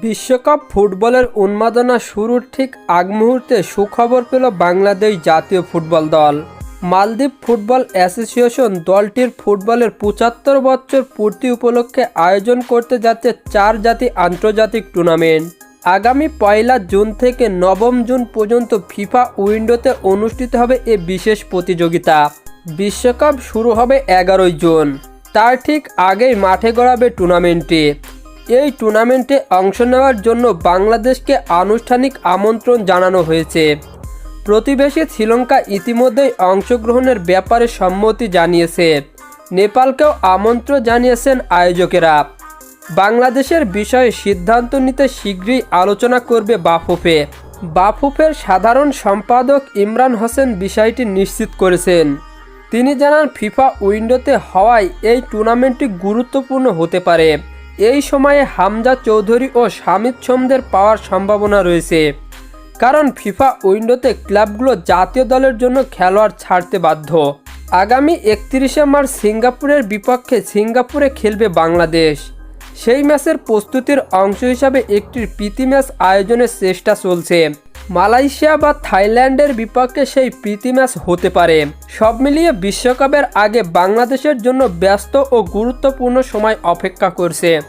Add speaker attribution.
Speaker 1: বিশ্বকাপ ফুটবলের উন্মাদনা শুরুর ঠিক আগ মুহূর্তে সুখবর পেল বাংলাদেশ জাতীয় ফুটবল দল। মালদ্বীপ ফুটবল অ্যাসোসিয়েশন দলটির ফুটবলের পঁচাত্তর বছর পূর্তি উপলক্ষে আয়োজন করতে যাচ্ছে চার জাতি আন্তর্জাতিক টুর্নামেন্ট। আগামী পয়লা জুন থেকে নবম জুন পর্যন্ত ফিফা উইন্ডোতে অনুষ্ঠিত হবে এ বিশেষ প্রতিযোগিতা। বিশ্বকাপ শুরু হবে এগারোই জুন। তার ঠিক আগেই মাঠে গড়াবে টুর্নামেন্টটি। এই টুর্নামেন্টে অংশ নেওয়ার জন্য বাংলাদেশকে আনুষ্ঠানিক আমন্ত্রণ জানানো হয়েছে। প্রতিবেশী শ্রীলঙ্কা ইতিমধ্যেই অংশগ্রহণের ব্যাপারে সম্মতি জানিয়েছে। নেপালকেও আমন্ত্রণ জানিয়েছেন আয়োজকেরা। বাংলাদেশের বিষয়ে সিদ্ধান্ত নিতে শীঘ্রই আলোচনা করবে বাফুফে। বাফুফের সাধারণ সম্পাদক ইমরান হোসেন বিষয়টি নিশ্চিত করেছেন। তিনি জানান, ফিফা উইন্ডোতে হওয়ায় এই টুর্নামেন্টটি গুরুত্বপূর্ণ হতে পারে। এই সময়ে হামজা চৌধুরী ও শামিদ সোমদের পাওয়ার সম্ভাবনা রয়েছে। কারণ ফিফা উইন্ডোতে ক্লাবগুলো জাতীয় দলের জন্য খেলোয়াড় ছাড়তে বাধ্য। আগামী একত্রিশে মার্চ সিঙ্গাপুরের বিপক্ষে সিঙ্গাপুরে খেলবে বাংলাদেশ। সেই ম্যাচের প্রস্তুতির অংশ হিসাবে একটি প্রীতি ম্যাচ আয়োজনের চেষ্টা চলছে। মালয়েশিয়া বা থাইল্যান্ডের বিপক্ষে সেই প্রীতি ম্যাচ হতে পারে। সব মিলিয়ে বিশ্বকাপের আগে বাংলাদেশের জন্য ব্যস্ত ও গুরুত্বপূর্ণ সময় অপেক্ষা করছে।